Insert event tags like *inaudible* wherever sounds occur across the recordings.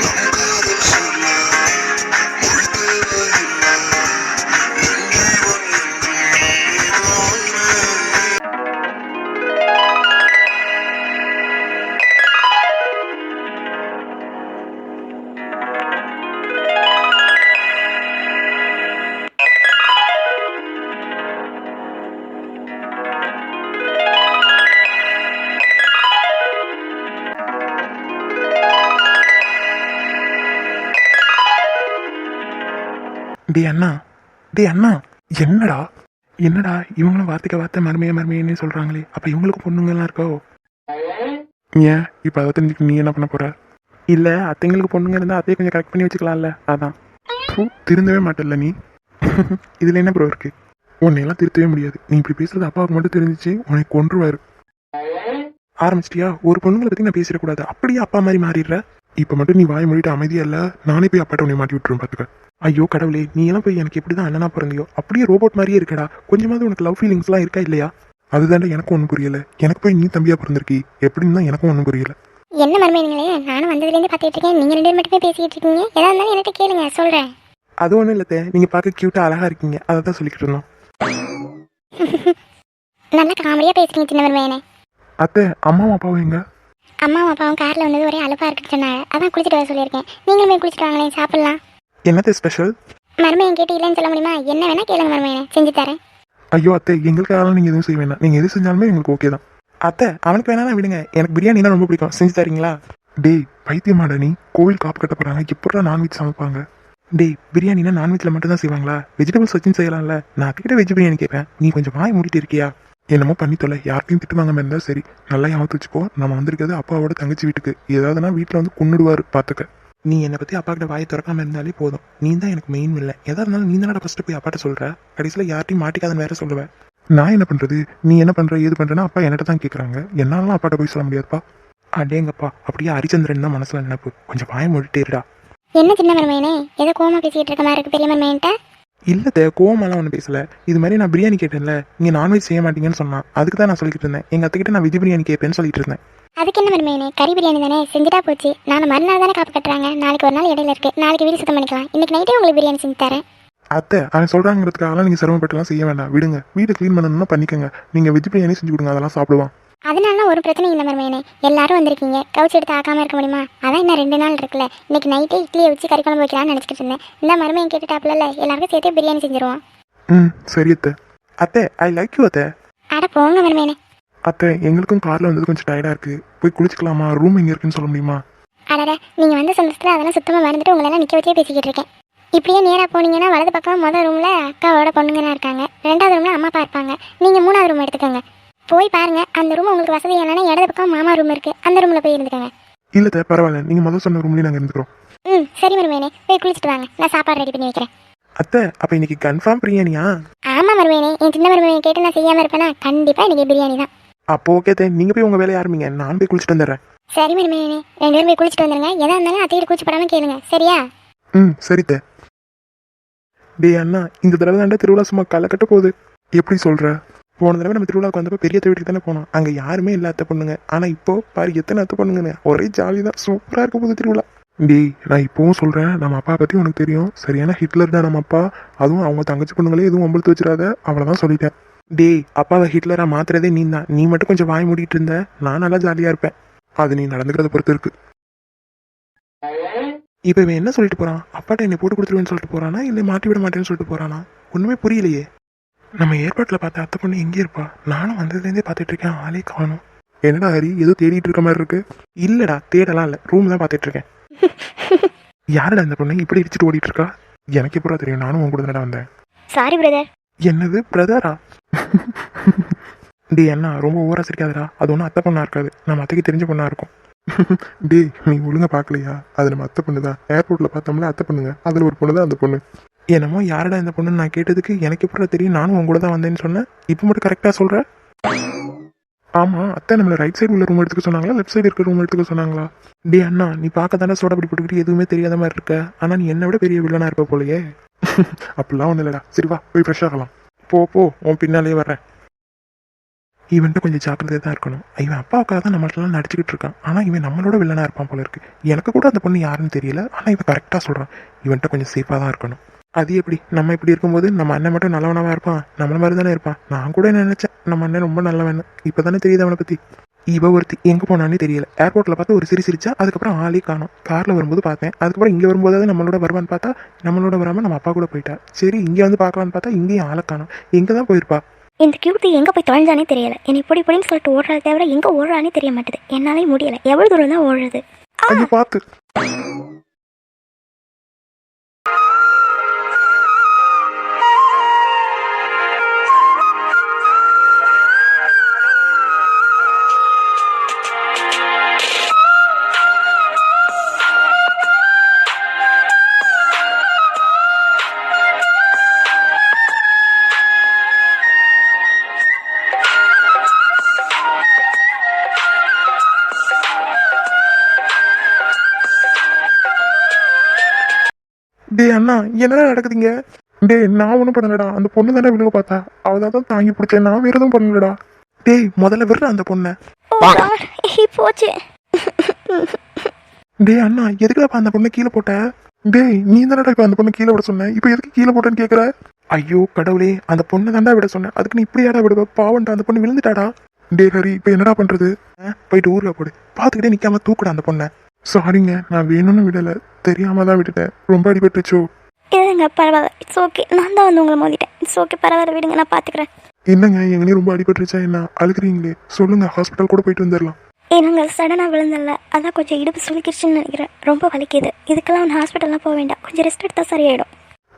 Christ. டே அண்ணா டே அண்ணா என்னடா? என்னடா இவங்களும் வார்த்தைக்கு வார்த்தை மருமைய மருமையன்னு சொல்றாங்களே? அப்ப இவங்களுக்கு பொண்ணுங்கலாம் இருக்கோ? ஏன்? இப்ப அதை தெரிஞ்சுக்க நீ என்ன பண்ண போற? இல்ல அத்தைங்களுக்கு பொண்ணுங்க இருந்தா அதையே கொஞ்சம் கரெக்ட் பண்ணி வச்சுக்கலாம்ல. அதான். திருந்தவே மாட்டல நீ? *laughs* இதுல என்ன ப்ரோ இருக்கு? உன்னையெல்லாம் திருத்தவே முடியாது. நீ இப்படி பேசுறது அப்பாவுக்கு மட்டும் தெரிஞ்சிச்சு உனக்கு கொன்றுவாரு. ஆரம்பிச்சிட்டியா? ஒரு பொண்ணுங்களை பத்தி நான் பேசிடக்கூடாது அப்படியே அப்பா மாதிரி மாறிடுற? இப்ப மட்டும் நீ வாய் மூடிட்டு அமைதியா இல்ல? நானே போய் அப்பாட்ட உன்னை மாட்டி விட்டுருவேன் பாத்துக்க. ஐயோ கடவுளே நீ எல்லாம் போய் எனக்கு எப்படிதான் அண்ணனா பிறந்தியோ? அப்படியே ரோபோட் மாதிரியே இருக்கடா. கொஞ்சமாவது உனக்கு லவ் ஃபீலிங்ஸ்லாம் இருக்கா இல்லையா? அதுதான்டா எனக்கும் ஒன்றும் புரியல. எனக்கு போய் நீ தம்பியா பிறந்திருக்கி எப்படின்னு தான் எனக்கும் ஒன்றும் புரியல. என்ன மருமைங்களே நானும் வந்ததுலேருந்து பார்த்துட்டு இருக்கேன். நீங்கள் ரெண்டு பேரும் மட்டுமே பேசிக்கிட்டு இருக்கீங்க. எதா இருந்தாலும் என்கிட்ட கேளுங்க சொல்கிறேன் அது ஒன்றும் இல்லத்த நீங்க பார்க்க கியூட்டா அழகா இருக்கீங்க. அதை தான் சொல்லிக்கிட்டு இருந்தோம். *laughs* நல்லா காமெடியாக பேசுறீங்க சின்ன மருமையனே அத்தை அம்மாவும் அப்பாவும் எங்க? அம்மாவும் அப்பாவும் காரில் வந்தது ஒரே அலுப்பாக இருக்குன்னு சொன்னாங்க. அதான் குளிச்சுட்டு வர சொல்லியிருக்கேன். நீங்களும் போய் குளிச்சுட்டு வாங்களேன் சாப்பிட்லாம். என்னத்த ஸ்பெஷல் மருமையன் கேட்டு இல்லைன்னு சொல்ல முடியுமா? என்ன வேணா கேளுங்க மருமையனே செஞ்சு தரேன். ஐயோ அத்தை எங்களுக்காக நீங்க எதுவும் செய்ய வேண்டாம் நீங்க எது செஞ்சாலுமே எங்களுக்கு ஓகே தான். அத்தை அவனுக்கு வேணா விடுங்க. எனக்கு பிரியாணினா ரொம்ப பிடிக்கும். செஞ்சு தரீங்களா? டேய் பைத்தியமாடா நீ. கோவில் காப்பு கட்ட போறாங்க. எப்படா நான்வெஜ் சமைப்பாங்க? டேய் பிரியாணினா நான்வெஜ்ல மட்டும் தான் செய்வாங்களா? வெஜிடபிள்ஸ் வச்சும் செய்யலாம்ல. நான் கிட்ட வெஜ் பிரியாணி கேட்பேன். நீ கொஞ்சம் வாய் மூடிட்டு இருக்கியா? என்னமோ பண்ணி தொலை யார்கிட்டையும் திட்டு வாங்காம சரி. நல்லா யாவத்து வச்சுக்கோ நம்ம வந்திருக்கிறது அப்பாவோட தங்கச்சி வீட்டுக்கு. ஏதாவதுனா வீட்டில் வந்து கொண்டுடுவார் பார்த்துக்க நீ என்னை பத்தி அப்பா கிட்ட வாயை திறக்காம இருந்தாலே போதும். நீ தான் எனக்கு மெயின் இல்லை எதா இருந்தாலும் நீ தானடா ஃபஸ்ட்டு போய் அப்பாட்ட சொல்ற? கடைசியில் யார்ட்டையும் மாட்டிக்காதன்னு வேற சொல்லுவேன் நான் என்ன பண்றது? நீ என்ன பண்ற? ஏது பண்றேன்னா அப்பா என்கிட்ட தான் கேட்குறாங்க என்னாலாம் அப்பாட்ட போய் சொல்ல முடியாதுப்பா. அடேங்கப்பா அப்படியே ஹரிச்சந்திரன் தான் மனசுல நினைப்பு. கொஞ்சம் வாயை மொழிட்டேருடா என்ன சின்ன மருமையனே ஏதோ கோமா பேசிக்கிட்டு இருக்க மாதிரி இருக்கு பெரிய மருமையன்ட்ட இல்லத்த கோவமெல்லாம் ஒன்றும் பேசல. இது மாதிரி நான் பிரியாணி கேட்டேன்ல நீங்க நான்வெஜ் செய்ய மாட்டீங்கன்னு சொன்னான். அதுக்கு தான் நான் சொல்லிட்டு இருந்தேன். எங்க அத்தைக்கிட்ட நான் வெஜ் பிரியாணி கேட்பேன்னு சொல்லிட்டு இருந்தேன். அதுக்கு என்ன மருமையனே கறி பிரியாணி தானே? செஞ்சுட்டா போச்சு. நான் மறுநாள் தானே காப்பு கட்டுறாங்க. நாளைக்கு ஒரு நாள் இடையில இருக்கு. நாளைக்கு வீடு சுத்தம் பண்ணிக்கலாம். இன்னைக்கு நைட்டே உங்களுக்கு பிரியாணி செஞ்சு தரேன். அத்தை அவன் சொல்றாங்கிறதுக்காக நீங்க சிரமப்பட்டுலாம் செய்ய வேண்டாம். விடுங்க. வீடு க்ளீன் பண்ணணும்னா பண்ணிக்கோங்க. நீங்க வெஜ் பிரியாணி செஞ்சு கொடுங்க. அதெல்லாம் சாப்பிடுவான். அதனால ஒரு பிரச்சனை இல்லை மருமையனே எல்லாரும் வந்திருக்கீங்க. கவுச்சு எடுத்து ஆக்காம இருக்க முடியுமா? அதான் இன்னும் ரெண்டு நாள் இருக்குல்ல. இன்னைக்கு நைட்டே இட்லியை வச்சு கறி குழம்பு வைக்கலாம்னு நினச்சிட்டு இருந்தேன். இந்த மருமையன் கேட்டுட்டாப்புல எல்லாருக்கும் சேர்த்து பிரியாணி செஞ்சிருவோம். ம் சரி அத்தை. அத்தை ஐ லைக் யூ அத்தை. அட போங்க மருமையனே அத்தை எங்களுக்கும் கார்ல வந்தது கொஞ்சம் டயர்டா இருக்கு. போய் குளிச்சுக்கலாமா? ரூம் எங்க இருக்குன்னு சொல்ல முடியுமா? அடட நீங்கள் வந்த சந்தோஷத்தில் அதெல்லாம் சுத்தமாக மறந்துட்டு உங்களெல்லாம் நிற்க வச்சே பேசிக்கிட்டு இருக்கேன். இப்படியே நேராக போனீங்கன்னா வலது பக்கம் முதல் ரூமில் அக்காவோட பொண்ணுங்கலாம் இருக்காங்க. ரெண்டாவது ரூமில் அம்மா அப்பா இருப்பாங்க. நீங்கள் மூணாவது ரூம் எடுத்துக்கோங்க. போய் பாருங்க. அந்த ரூம் உங்களுக்கு வசதி இல்லைன்னா இடது பக்கம் மாமா ரூம் இருக்குது அந்த ரூமில் போய் இருந்துக்கோங்க. இல்ல அத்தை பரவாயில்ல. நீங்க முதல் சொன்ன ரூம்லயே நாங்க இருந்துக்கிறோம். ம் சரி மருமையனே போய் குளிச்சுட்டு வாங்க. நான் சாப்பாடு ரெடி பண்ணி வைக்கிறேன். அத்தை அப்ப இன்னைக்கு கன்ஃபார்ம் பிரியாணியா? ஆமாம் மருமையனே என் சின்ன மருமையை கேட்டு நான் செய்யாமல் இருப்பேனா? கண்டிப்பாக இன்னைக்கு பிரியாணி தான். அப்போ ஓகே அத்தை நீங்க போய் உங்க வேலையை ஆரம்பிங்க. நான் போய் குளிச்சுட்டு வந்துடுறேன். சரி மருமையனே ரெண்டு பேரும் போய் குளிச்சுட்டு வந்துருங்க. எதா இருந்தாலும் அத்தையிட்ட கூச்சப்படாமல் கேளுங்க. சரியா? ம் சரி தே. டேய் அண்ணா இந்த தடவை தாண்டா திருவிழா சும்மா களை கட்ட போகுது. எப்படி சொல்ற? போன தடவை நம்ம திருவிழாவுக்கு வந்தப்போ பெரிய வீட்டுக்கு தானே போனோம். அங்கே யாருமே இல்லை அத்தை பொண்ணுங்க. ஆனால் இப்போ பாரு எத்தனை அத்தை பொண்ணுங்கன்னு ஒரே ஜாலி தான். சூப்பராக இருக்க போகுது திருவிழா. டேய் நான் இப்போவும் சொல்கிறேன் நம்ம அப்பா பற்றி உனக்கு தெரியும். சரியான ஹிட்லர் தான் நம்ம அப்பா. அதுவும் அவங்க தங்கச்சி பொண்ணுங்களே எதுவும் ஒம்பளுத்து வச்சிடாத. அவ்வளோதான் சொல்லிட்டேன். டேய் அப்பாவை ஹிட்லராக மாத்துறதே நீ தான். நீ மட்டும் கொஞ்சம் வாய் மூடிட்டு இருந்த. நான் நல்லா ஜாலியாக இருப்பேன். அது நீ நடந்துக்கிறத பொறுத்து இருக்கு. இப்போ இவன் என்ன சொல்லிட்டு போகிறான் அப்பாட்ட என்னை போட்டு கொடுத்துருவேன்னு சொல்லிட்டு போகிறானா இல்லை மாட்டி விட மாட்டேன்னு சொல்லிட்டு போகிறானா ஒன்றுமே புரியலையே. நம்ம ஏற்பாட்டில் பார்த்த அத்தை பொண்ணு எங்கே இருப்பா. நானும் வந்ததுலேருந்தே பார்த்துட்டு இருக்கேன் ஆளே காணும். என்னடா ஹரி ஏதோ தேடிட்டு இருக்க மாதிரி இருக்கு? இல்லடா தேடலாம் இல்லை. ரூம் தான் பார்த்துட்டு இருக்கேன் *laughs* யாருடா இந்த பொண்ணு? இப்படி இடிச்சிட்டு ஓடிட்டு இருக்கா எனக்கு எப்படா தெரியும்? நானும் உன் கூட தானடா வந்தேன். சாரி பிரதர் என்னது? பிரதரா *laughs* டேய் அண்ணா ரொம்ப ஓவரா சிரிக்காதடா. அது ஒன்றும் அத்தை பொண்ணா இருக்காது. நம்ம அத்தைக்கு தெரிஞ்ச பொண்ணா இருக்கும். *laughs* டேய் நீ ஒழுங்கா பார்க்கலையா? அது நம்ம அத்தை பொண்ணு தான் ஏர்போர்ட்ல பார்த்தோம்ல அத்தை பொண்ணுங்க. அதுல ஒரு பொண்ணு தான் அந்த பொண்ணு. என்னமோ யாரடா இந்த பொண்ணுன்னு நான் கேட்டதுக்கு எனக்கு எப்படி தெரியும்? நானும் உன் கூட தான் வந்தேன்னு சொன்னேன். இப்போ மட்டும் கரெக்டா சொல்ற? ஆமா அத்தை நம்மள ரைட் சைடு உள்ள ரூம் எடுத்துக்க சொன்னாங்களா? லெஃப்ட் சைடு இருக்க ரூம் எடுத்துக்க சொன்னாங்களா? டே அண்ணா நீ பார்க்க தானே சோடா பிடி போட்டுக்கிட்டு எதுவுமே தெரியாத மாதிரி இருக்க. ஆனா நீ என்னை விட பெரிய வில்லனா இருப்ப போலயே. *laughs* அப்படிலாம் ஒன்றும் இல்லடா. சரி வா போய் ஃப்ரெஷ் ஆகலாம். போ போ உன் பின்னாலே வர்றேன். இவன்ட்டு கொஞ்சம் ஜாக்கிரதையாக தான் இருக்கணும். இவன் அப்பாவுக்காக தான் நம்மள்ட்டலாம் நடிச்சுக்கிட்டு இருக்கான். ஆனால் இவன் நம்மளோட வில்லனாக இருப்பான் போல இருக்கு. எனக்கு கூட அந்த பொண்ணு யாருன்னு தெரியல. ஆனால் இவன் கரெக்டாக சொல்கிறான் இவன்ட்ட கொஞ்சம் சேஃபாக தான் இருக்கணும். அது எப்படி? நம்ம இப்படி இருக்கும்போது நம்ம அண்ணன் மட்டும் நல்லவனாக இருப்பான்? நம்மள மாதிரி தானே இருப்பான்? நான் கூட நினச்சேன் நம்ம அண்ணன் ரொம்ப நல்லவன் இப்போ தானே தெரியுது அவனை பற்றி இவ ஒருத்தி எங்கே போனானே தெரியல. ஏர்போர்ட்டில் பார்த்து ஒரு சிரி சிரிச்சா அதுக்கப்புறம் ஆளே காணோம். காரில் வரும்போது பார்த்தேன். அதுக்கப்புறம் இங்கே வரும்போதாவது நம்மளோட வருவான்னு பார்த்தா நம்மளோட வராமல் நம்ம அப்பா கூட போயிட்டா. சரி இங்கே வந்து பார்க்கலான்னு பார்த்தா இங்கேயும் ஆளை காணோம். எங்கே தான் போயிருப்பா? இந்த கியூட்டி எங்கே போய் தொலைஞ்சானே தெரியல. என்னை இப்படி இப்படின்னு சொல்லிட்டு ஓடுறத தவிர எங்கே ஓடுறானே தெரிய மாட்டேது. என்னாலே முடியல. எவ்வளோ தூரம் தான் ஓடுறது? ஐயோ பார்த்து அண்ணா என்னடா நடக்குதுங்க? டேய் நான் ஒன்றும் பண்ணலடா. அந்த பொண்ணு தானே விழுக பார்த்தா. அவள் தான் தாங்கி பிடிச்சேன். நான் வேற எதுவும் பண்ணலடா. டேய் முதல்ல விடுற அந்த பொண்ணை. போச்சு டேய் அண்ணா எதுக்குடா அந்த பொண்ணை கீழே போட்ட? டேய் நீ தானடா இப்போ அந்த பொண்ணை கீழே விட சொன்ன? இப்போ எதுக்கு கீழே போட்டேன்னு கேட்குற ஐயோ கடவுளே அந்த பொண்ணை தாண்டா விட சொன்னேன் அதுக்கு நீ இப்படியாடா விடுவ? பாவன்டா அந்த பொண்ணு விழுந்துட்டாடா. டேய் ஹரி இப்போ என்னடா பண்றது? ஆ, போயிட்டு ஊர்ல போடு. பார்த்துக்கிட்டே நிக்காம தூக்குடா அந்த பொண்ணை. சாரிங்க நான் வேணும்னு விடல. தெரியாம தான் விட்டுட்டேன். ரொம்ப அடிபட்டுச்சோ இல்லைங்க பரவாயில்ல. இட்ஸ் ஓகே நான் தான் வந்து உங்களை மோதிட்டேன். இட்ஸ் ஓகே பரவாயில்ல விடுங்க நான் பார்த்துக்கிறேன். என்னங்க எங்கனையும் ரொம்ப அடிபட்டுருச்சா என்ன? அழுகுறீங்களே. சொல்லுங்க ஹாஸ்பிட்டல் கூட போயிட்டு வந்துடலாம் என்னங்க சடனாக விழுந்தல அதான் கொஞ்சம் இடுப்பு சுளுக்கிடுச்சுன்னு நினைக்கிறேன். ரொம்ப வலிக்குது. இதுக்கெல்லாம் ஒன்று ஹாஸ்பிட்டல்லாம் போக வேண்டாம். கொஞ்சம் ரெஸ்ட் எடுத்தால் சரியாயிடும்.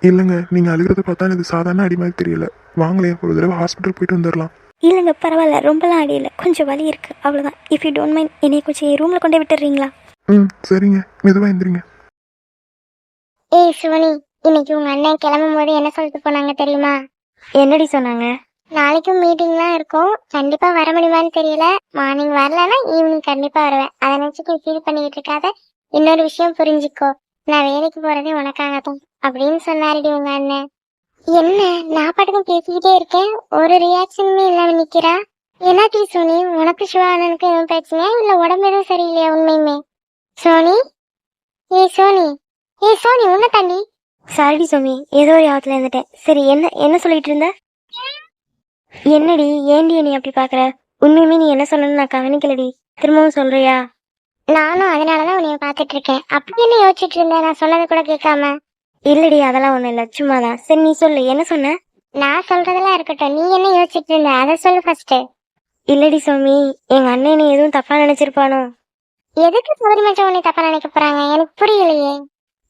இல்லைங்க நீங்க அழுகிறத பார்த்தா எனக்கு சாதாரண அடி மாதிரி தெரியல. வாங்களேன் ஒரு தடவை ஹாஸ்பிட்டல் போயிட்டு வந்துடலாம் இல்லைங்க பரவாயில்ல. ரொம்பலாம் அடியில கொஞ்சம் வலி இருக்குது அவ்வளோதான் இஃப் யூ டோன்ட் மைண்ட் என்னை கொஞ்சம் என் ரூமில் கொண்டே விட்டுறீங்களா? ம் சரிங்க. மெதுவா எந்திரிங்க. ஏய் சிவனி. இன்னைக்கு உங்க அண்ணன் கிளம்பும் போது என்ன சொல்லிட்டு போனாங்க தெரியுமா? என்னடி சொன்னாங்க? நாளைக்கும் மீட்டிங்லாம் இருக்கும். கண்டிப்பா வர முடியுமான்னு தெரியல. மார்னிங் வரலன்னா ஈவினிங் கண்டிப்பா வருவேன். அதை நினைச்சு ஃபீல் பண்ணிக்கிட்டு இருக்காத. இன்னொரு விஷயம் புரிஞ்சுக்கோ. நான் வேலைக்கு போறதே உனக்காக தான் அப்படின்னு சொன்னாருடி உங்க அண்ணன். என்ன? நான் பாட்டுக்கும் பேசிக்கிட்டே இருக்கேன். ஒரு ரியாக்ஷனுமே இல்லாம நிக்கிறா? என்னாட்டி சோனி? உனக்கு சிவா அண்ணனுக்கு எதுவும் பிரச்சனையா? இல்ல உடம்பு எதுவும் சரியில்லையா உண்மையுமே? சோனி? ஏய் சோனி. ஏய் சோனி உன்ன தாண்டி. சாரிடி சோமி ஏதோ ஒரு யாவத்துல இருந்துட்டேன். சரி என்ன என்ன சொல்லிட்டு இருந்த? என்னடி ஏண்டி நீ அப்படி பாக்குற? உண்மையுமே நீ என்ன சொல்லணும்னு நான் கவனிக்கலடி. திரும்பவும் சொல்றியா? நானும் அதனாலதான் உன்னைய பாத்துட்டு இருக்கேன். அப்படி என்ன யோசிச்சுட்டு இருந்தேன் நான் சொன்னதை கூட கேட்காம. இல்லடி அதெல்லாம் ஒண்ணும் இல்ல. சும்மாதான் சரி நீ சொல்லு. என்ன சொன்ன? நான் சொல்றதெல்லாம் இருக்கட்டும். நீ என்ன யோசிச்சுட்டு இருந்த? அதை சொல்லு ஃபர்ஸ்ட் இல்லடி சோமி எங்க அண்ணன் நீ எதுவும் தப்பா நினைச்சிருப்பானோ? எதுக்கு சௌரி மச்சான் உன்னை தப்பா நினைக்க போறாங்க? எனக்கு புரியலையே.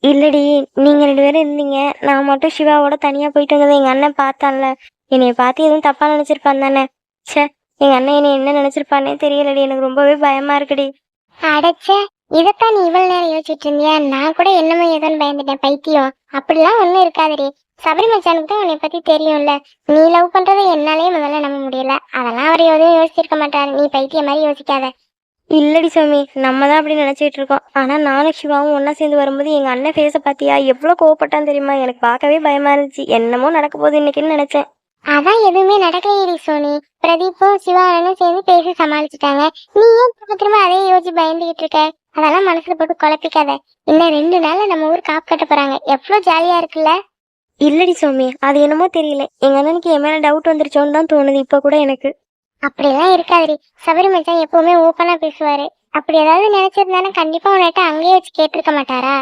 இல்லடி நீங்கள் ரெண்டு பேரும் இருந்தீங்க. நான் மட்டும் சிவாவோட தனியாக போயிட்டு வந்ததை எங்கள் அண்ணன் பார்த்தான்ல. என்னைய பார்த்து எதுவும் தப்பாக நினச்சிருப்பான் தானே? ச்சே எங்க அண்ணன் என்னை என்ன நினச்சிருப்பானே தெரியலடி. எனக்கு ரொம்பவே பயமா இருக்குடி. அடச்சே இதைத்தான் நீ இவ்வளவு நேரம் யோசிச்சுட்டு இருந்தியா? நான் கூட என்னமோ ஏதோன்னு பயந்துட்டேன் பைத்தியம். அப்படிலாம் ஒண்ணும் இருக்காதுடி. சபரி மச்சானுக்கு தான் உன்னை பத்தி தெரியும்ல. நீ லவ் பண்றதை என்னாலே முதல்ல நம்ப முடியல. அதெல்லாம் அவர் எதுவும் யோசிச்சிருக்க மாட்டார். நீ பைத்தியம் மாதிரி யோசிக்காத. இல்லடி சாமி நம்ம தான் அப்படி நினைச்சிட்டு இருக்கோம். ஆனா நானும் சிவாவும் ஒண்ணா சேர்ந்து வரும்போது எங்க அண்ணன் ஃபேஸ பாத்தியா எவ்வளவு கோவப்பட்டான் தெரியுமா? எனக்கு பார்க்கவே பயமா இருந்துச்சு. என்னமோ நடக்க போகுது இன்னைக்குன்னு நினைச்சேன். அதான் எதுவுமே நடக்கலையடி சோனி. பிரதீப்பும் சிவானனும் சேர்ந்து பேசி சமாளிச்சுட்டாங்க. நீ ஏன் திரும்ப திரும்ப அதே யோசிச்சு பயந்துகிட்டு இருக்க? அதெல்லாம் மனசுல போட்டு குழப்பிக்காத. இன்னும் ரெண்டு நாள்ல நம்ம ஊர் காப்பு கட்ட போறாங்க. எவ்வளவு ஜாலியா இருக்குல்ல? இல்லடி சோமி அது என்னமோ தெரியல. எங்க அண்ணனுக்கு என் மேல டவுட் வந்துருச்சோன்னு தான் தோணுது இப்ப கூட எனக்கு. அப்படியெல்லாம் இருக்காதுடி. சபரி மச்சான் எப்பவுமே ஓப்பனா பேசுவாரு. அப்படி ஏதாவது நினைச்சிருந்தானே கண்டிப்பா உன்கிட்ட அங்கேயே வச்சு கேட்டிருக்க மாட்டாரா?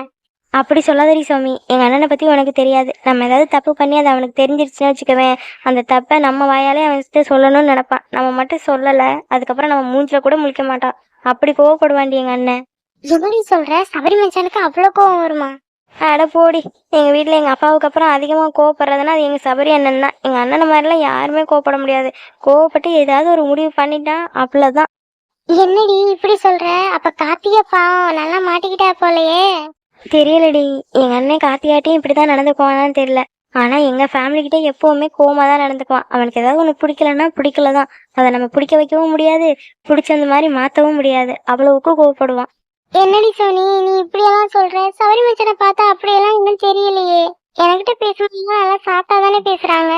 அப்படி சொல்லாதடி சுவாமி. எங்க அண்ணனை பத்தி உனக்கு தெரியாது. நம்ம ஏதாவது தப்பு பண்ணி அது அவனுக்கு தெரிஞ்சிருச்சுன்னு வச்சுக்கவேன். அந்த தப்பை நம்ம வாயாலே அவன்கிட்ட சொல்லணும்னு நினைப்பான். நம்ம மட்டும் சொல்லல அதுக்கப்புறம் நம்ம மூஞ்சில கூட முழிக்க மாட்டான். அப்படி கோவப்படுவாண்டி எங்க அண்ணன். எப்படி சொல்ற? சபரி மச்சானுக்கு அவ்வளவு கோவம் வருமா? அட போடி எங்க வீட்ல எங்க அப்பாவுக்கு அப்புறம் அதிகமா கோவப்படுறதுன்னா அது எங்க சபரி அண்ணன் தான். எங்க அண்ணனை மாதிரிலாம் யாருமே கோவப்பட முடியாது. கோவப்பட்டு ஏதாவது ஒரு முடிவு பண்ணிட்டான் அவ்வளவுதான். என்னடி இப்படி சொல்ற? அப்ப கார்த்திகை பாவம் நல்லா மாட்டிக்கிட்டா போலயே. தெரியலடி எங்க அண்ணன் கார்த்திகாட்டையும் இப்படிதான் நடந்துக்குவானான்னு தெரியல. ஆனா எங்க ஃபேமிலி கிட்ட எப்பவுமே கோவமா தான் நடந்துக்குவான். அவனுக்கு ஏதாவது ஒண்ணு பிடிக்கலன்னா பிடிக்கலதான். அதை நம்ம பிடிக்க வைக்கவும் முடியாது பிடிச்ச மாதிரி மாத்தவும் முடியாது. அவ்வளவுக்கு கோவப்படுவான். என்னடி சோனி நீ இப்படியெல்லாம் சொல்ற? சபரி மச்சனை பார்த்தா அப்படியெல்லாம் இன்னும் தெரியலையே. என்கிட்ட பேசும்போது நல்லா சாப்பிட்டா தானே பேசுறாங்க.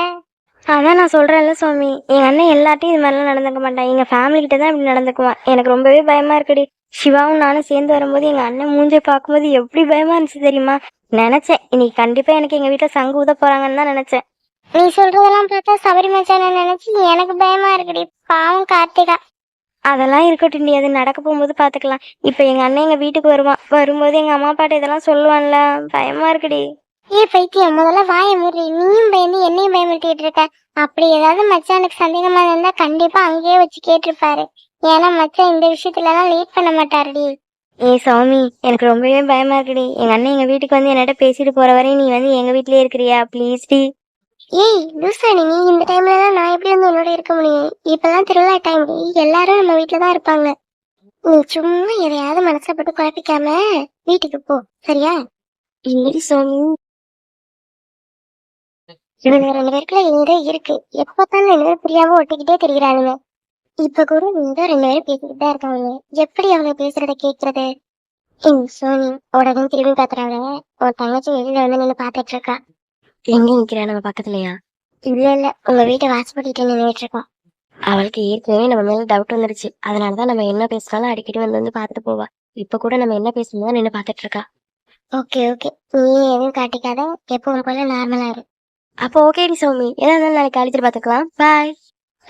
அதான் நான் சொல்றேன்ல சுவாமி எங்க அண்ணன் எல்லார்ட்டையும் இது மாதிரிலாம் நடந்துக்க மாட்டான். எங்க ஃபேமிலி கிட்ட தான் இப்படி நடந்துக்குவான். எனக்கு ரொம்பவே பயமா இருக்குடி. சிவாவும் நானும் சேர்ந்து வரும்போது எங்க அண்ணன் மூஞ்சை பார்க்கும்போது எப்படி பயமா இருந்துச்சு தெரியுமா? நினைச்சேன். இன்னைக்கு கண்டிப்பா எனக்கு எங்க வீட்டுல சங்கு ஊத போறாங்கன்னு தான் நினைச்சேன். நீ சொல்றதெல்லாம் பார்த்தா சபரி மச்சான நினைச்சு எனக்கு பயமா இருக்குடி. பாவம் கார்த்திகா. அதெல்லாம் இருக்கட்டும் நீ அது நடக்க போகும்போது பாத்துக்கலாம். இப்ப எங்க அண்ணன் எங்க வீட்டுக்கு வருவான். வரும்போது எங்க அம்மா அப்பாட்ட இதெல்லாம் சொல்லுவான்ல. பயமா இருக்குடி. ஏ பைத்தியம் முதல்ல வாயை மூடி நீயும் பயந்து என்னையும் பயமுறுத்திட்டு இருக்க. அப்படி ஏதாவது மச்சானுக்கு சந்தேகமா இருந்தா கண்டிப்பா அங்கேயே வச்சு கேட்டிருப்பாரு. ஏன்னா மச்சான் இந்த விஷயத்துல எல்லாம் லேட் பண்ண மாட்டாருடி. ஏய் சாமி எனக்கு ரொம்பவே பயமா இருக்குடி. எங்க அண்ணன் எங்க வீட்டுக்கு வந்து என்னட்ட பேசிட்டு போற வரையும் நீ வந்து எங்க வீட்லயே இருக்கிறியா? ப்ளீஸ் டி. ஏய் லூசானி நீ இந்த டைம்ல எல்லாம் நான் எப்படி வந்து உன்னோட இருக்க முடியும்? இப்பெல்லாம் திருவிழா டைம் எல்லாரும் நம்ம வீட்டுல தான் இருப்பாங்க. நீ சும்மா எதையாவது மனசுல போட்டு குழப்பிக்காம வீட்டுக்கு போ. சரியா? இல்லடி சாமி. இவங்க ரெண்டு பேருக்குள்ள ஏதோ இருக்கு. எப்ப பார்த்தாலும் ரெண்டு பேரும் புரியாம ஒட்டிக்கிட்டே தெரிகிறானுங்க இப்ப கூட நீங்க ரெண்டு பேரும் பேசிக்கிட்டு தான் இருக்காங்க. எப்படி அவங்க பேசுறத கேக்குறது? சோனி உடனே திரும்பி பாத்துறாங்க உன் தங்கச்சி வெளியில வந்து நின்னு பாத்துட்டு இருக்கா. எங்க நிக்கிறா நம்ம பக்கத்துலயா? இல்ல இல்ல. உங்க வீட்டை வாசப்படிட்டு நின்னுட்டு இருக்கோம். அவளுக்கு ஏற்கனவே நம்ம மேல டவுட் வந்துருச்சு. அதனாலதான் நம்ம என்ன பேசினாலும் அடிக்கடி வந்து வந்து பாத்துட்டு போவா. இப்ப கூட நம்ம என்ன பேசணும் நின்னு பாத்துட்டு இருக்கா. Okay okay. நீ எதுவும் காட்டிக்காத. எப்பவும் போல நார்மலா இரு. அப்போ ஓகேடி சோமி. ஏதா இருந்தாலும் நாளைக்கு அழைச்சிட்டு பாத்துக்கலாம் பாய்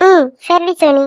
ம் சரி சோனி